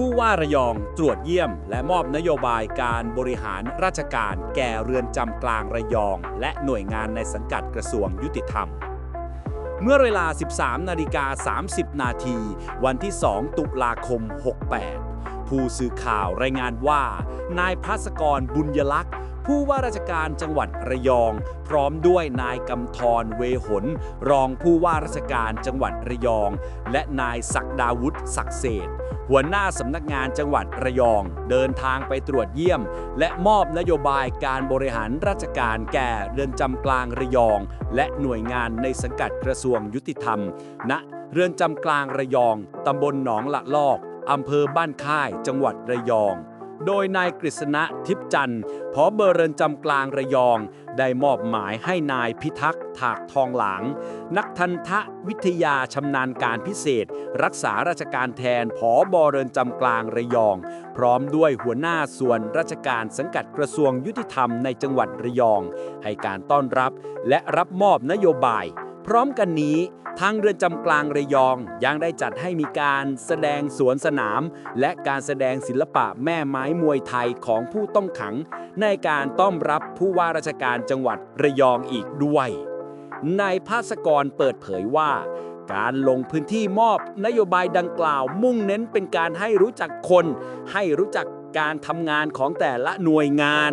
ผู้ว่าระยองตรวจเยี่ยม และมอบนโยบายการบริหารราชการแก่เรือนจำกลางระยอง และหน่วยงานในสังกัดกระทรวงยุติธรรม เมื่อเวลา 13 นาฬิกา 30 นาที วันที่ 2 ตุลาคม 68 ผู้สื่อข่าวรายงานว่า นายพัสกรบุญยลักษณ์ ผู้ว่าราชการจังหวัดระยอง พร้อมด้วยนายกำธรเวหน รองผู้ว่าราชการจังหวัดระยอง และนายศักดาวุฒิศักเศษหัวหน้าสำนักงานจังหวัดระยอง เดินทางไปตรวจเยี่ยม และมอบนโยบายการบริหารราชการแก่เรือนจำกลางระยอง และหน่วยงานในสังกัดกระทรวงยุติธรรม ณ เรือนจำกลางระยอง ตำบลหนองละลอกอำเภอบ้านค่าย จังหวัดระยอง โดยนายกฤษณะทิพจันทร์ผอเบอร์เรือนจำกลางระยอง ได้มอบหมายให้นายพิทักษ์ถากทองหลาง นักทันทะวิทยาชำนาญการพิเศษ รักษาราชการแทนผอบอเรือนจำกลางระยอง พร้อมด้วยหัวหน้าส่วนราชการสังกัดกระทรวงยุติธรรมในจังหวัดระยอง ให้การต้อนรับและรับมอบนโยบาย พร้อมกันนี้ทางเรือนจำกลางระยองยังได้จัดให้มีการแสดงสวนสนาม และการแสดงศิลปะแม่ไม้มวยไทยของผู้ต้องขัง ในการต้อนรับผู้ว่าราชการจังหวัดระยองอีกด้วยนายภาสกรเปิดเผยว่า การลงพื้นที่มอบนโยบายดังกล่าว มุ่งเน้นเป็นการให้รู้จักคน ให้รู้จักการทำงานของแต่ละหน่วยงาน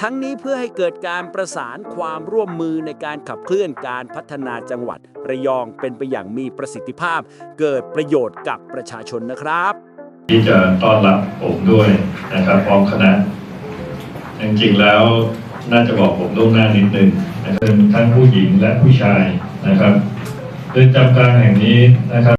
ทั้งนี้เพื่อให้เกิดการประสานความร่วมมือในการขับเคลื่อนการพัฒนาจังหวัด ระยองเป็นไปอย่างมีประสิทธิภาพ เกิดประโยชน์กับประชาชนนะครับที่จะต้อนรับผมด้วยนะครับพร้อมคณะจริงๆแล้วน่าจะบอกผมล่วงหน้านิดนึงนะครับทั้งผู้หญิงและผู้ชายนะครับ เรือนจำกลางแห่งนี้นะครับ